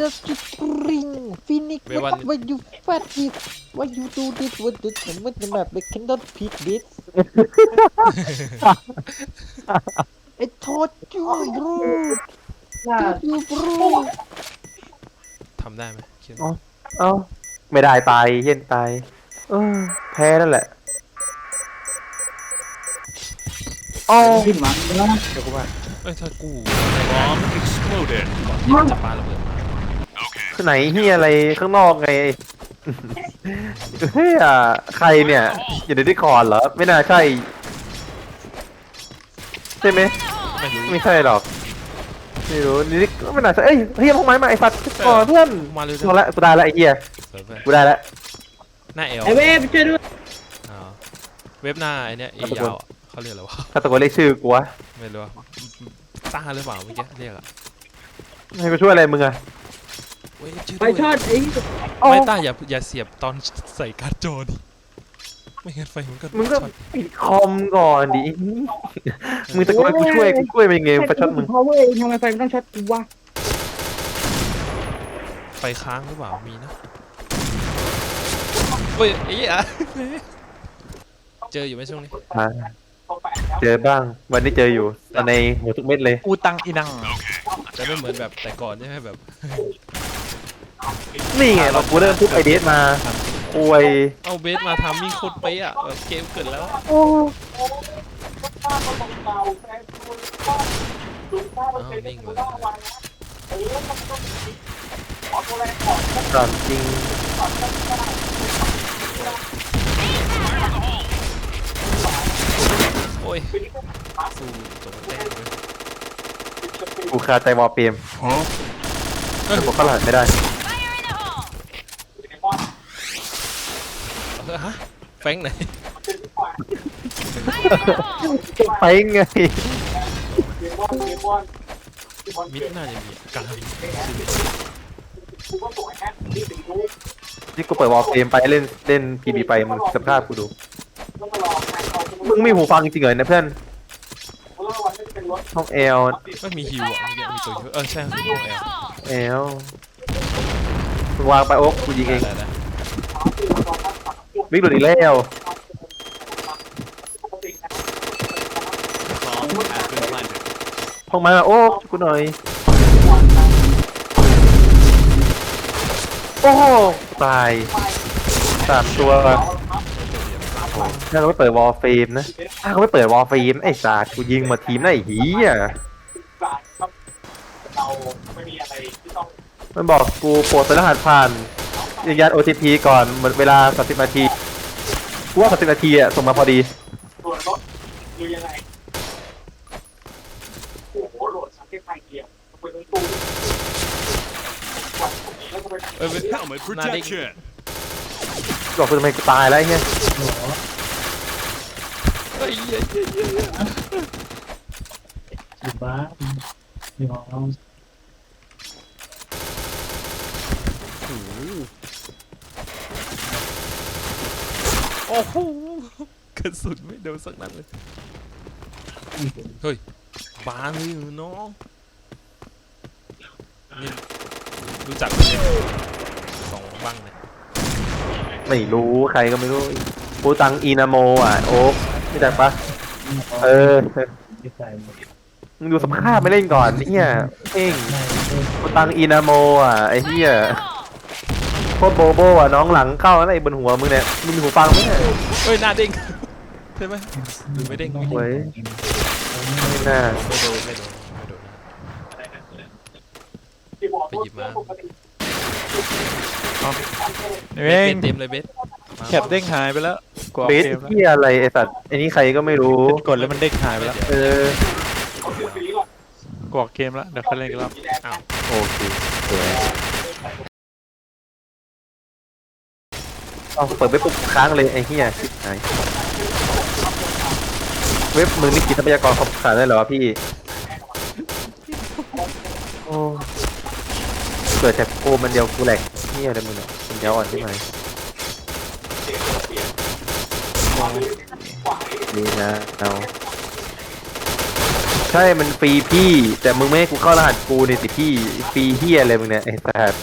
just to bring Phoenix Wait, what one- when you fat this why you do this with this and with the map they cannot pick this I told you bro told you bro ทำได้ไหมคิดอ๋อว่า เอ้าไม่ได้ตายเย็นตายเออแพ้นั่นแหละอ๋อขึ้นมาแล้วเดี๋ยวกูว่าเอ้ยถ้ากู Bomb exploded. ก่อนที่มันจะปาระเบิดมาคือ ไหนเฮียอะไรข้างนอกไงเฮ้ยอะใครเนี่ย อยู่ในดิคอร์ดเหรอ ไม่น่าใช่ ใช่ไหมไม่รู้ไม่ใช่หรอกไม่รู้นี่ก็ไม่น่าใช่เอ้ยเฮียพวกไม้มาไอ้สัตว์ก่อนเพื่อนมาเร็วกูละกูได้ละไอ้เฮียๆเสิร์ฟไปกูได้ละหน้าเอลไอเวฟช่วยด้วยอ๋อเว็บหน้าไอเนี้ยเอยาวอะเขาเรียกอะไรวะถ้าตะโกนเรียกชื่อกูวะไม่รู้อะต้าหรือเปล่าเมื่อกี้เรียกอะให้กูช่วยอะไรมึงอะ เว้ยชื่อไปด้วยช็อตไอ้ ไม่ต้าอย่าอย่าเสียบตอนใส่การ์ดจอดิไม่งั้นไฟมันก็มึงก็ช็อตปิดคอมก่อนดิมึงตะโกนให้กูช่วยกูช่วยมันยังไงประชดมึงพาวเวอร์เองทำไมไฟมันต้องช็อตกูวะไฟค้างหรือเปล่ามีนะเฮ้ยไอ้เหี้ยเจออยู่ไหมช่วงนี้อ่าเจอบ้าง วันนี้เจออยู่ตอนในหัวทุกเม็ดเลย อูตังอีนังแต่ไม่เหมือนแบบแต่ก่อนใช่ไหมแบบ นี่ไงเรากูเริ่มทุบไอเดสมาอวยเอาเบสมาทำมิ่งโคตรเป๊ะอะแบบเกมเกิดแล้วอะโอ้อ้าวนิ่งเลยตอนจริงโอ้ยสู้จบแต้มเลยกูคาใจวอลเปรมแต่กูเข้ารหัสไม่ได้ เออ ฮะแฟงไหนไปไงมิดน่าจะมีกลางนี่กูเปิดวอลเปรมไปเล่นเล่นพีบีไปมึงสภาพกูดูมึงไม่หูฟังจริงเหรอเนี่ยเพื่อนห้องแอลไม่มีฮิวอะเมื่อกี้มีตัวฮิวเออใช่ห้องแอลแอลมึงวางไปโอ๊กกูยิงเอง ได้ได้บิ๊กหลุดอีกแล้ว Bomb has been planted. ห้องมาโอ๊กช่วยกูหน่อย โอ้ตายสามตัวถ้าเราไม่เปิดวอลเฟมนะ ถ้าเขาไม่เปิดวอลเฟมไอ้สาดกูยิงมาทีมได้ไอ้เหียมันบอกกูโปรดใส่รหัสผ่าน ยืนยัน OTP ก่อนหมดเวลา 30 นาทีกูว่า30 นาทีอะส่งมาพอดีเออ Helmet หน้าเด้ง protection. บอกกูทำไมกูตายแล้วไอ้เงี้ยเฮ้ยเหี้ยเหี้ยเหี้ยเหี้ยอยู่บ้านอยู่ห้อง โอ้โห กระสุนไม่โดนสักนัดเลย เฮ้ย บานเลยเหรอน้องนี่รู้จักไหมเนี่ยสองบ้างเนี่ยไม่รู้ใครก็ไม่รู้กูตังอีนาโมอะโอ๊กไม่จักปะเออที่ใส่หมดมึงดูสภาพไม่เล่นก่อนเฮียเพ่งกูตังอีนาโมอะไอ้เฮีย โคตรโบโบอะน้องหลังเข้าแล้วไอ้บนหัวมึงเนี่ยมึงมีหูฟังไหมเนี่ยเฮ้ยหน้าเด้งใช่ไหมหรือไม่เด้งไม่เว้ยไม่น่าไม่โดนไม่โดนไม่โดนไปหยิบมาเอเบสงเต็มเลยเบสมาแคปเด้งหายไปแล้วกดเบสเกมแล้วเฮียอะไรไอ้สัตว์ไอ้นี่ใครก็ไม่รู้กดแล้วมันเด้งหายไปแล้วเออกดเกมแล้วเดี๋ยวค่อยเล่นกันรอบอ้าวโอเคสวย เอาเปิดเว็บปุ๊บค้างเลยไอ้เฮียชิบหายเว็บมึงนี่กินทรัพยากรครบขาดได้เหรอพี่โอ้เกิดจากกูมันเดียวกูแหลกนี่อะไรมึงเนี่ยมันเดียวอ่อนใช่ไหมดีนะเอาใช่มันฟรีพี่ แต่มึงไม่ให้กูเข้ารหัสกูเนี่ยสิพี่ฟรีเฮียอะไรมึงเนี่ยไอ้สัส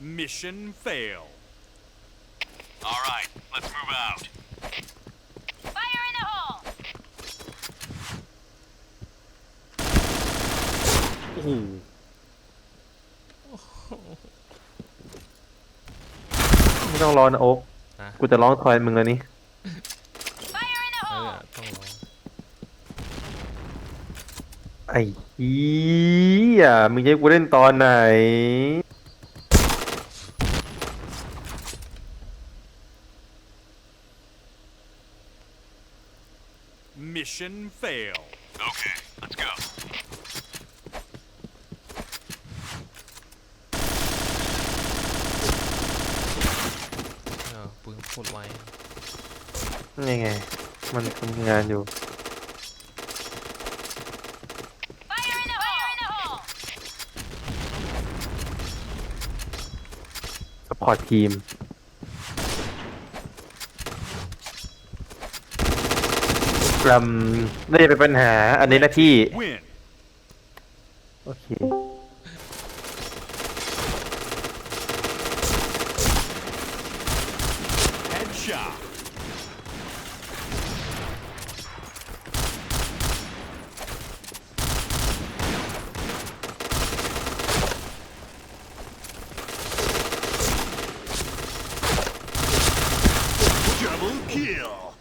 Mission fail. All right, let's move out. โอ้โหไม่ต้องรอนะโอ๊กนะกูจะร้องทอยมึงแล้วนี่ Fire in the เออ hole! ต้องรอไอ้เหี้ยมึงจะให้กูเล่นตอนไหน Mission fail. Okay, let's go. เอ อปืนโคตรไวนี่ไง มันทำงานอยู่ Fire in the hole! Fire in the hole! สปอร์ตทีมกลัมไม่ได้เป็นปัญหา อันนี้หน้าที่ Win. โอเค kill.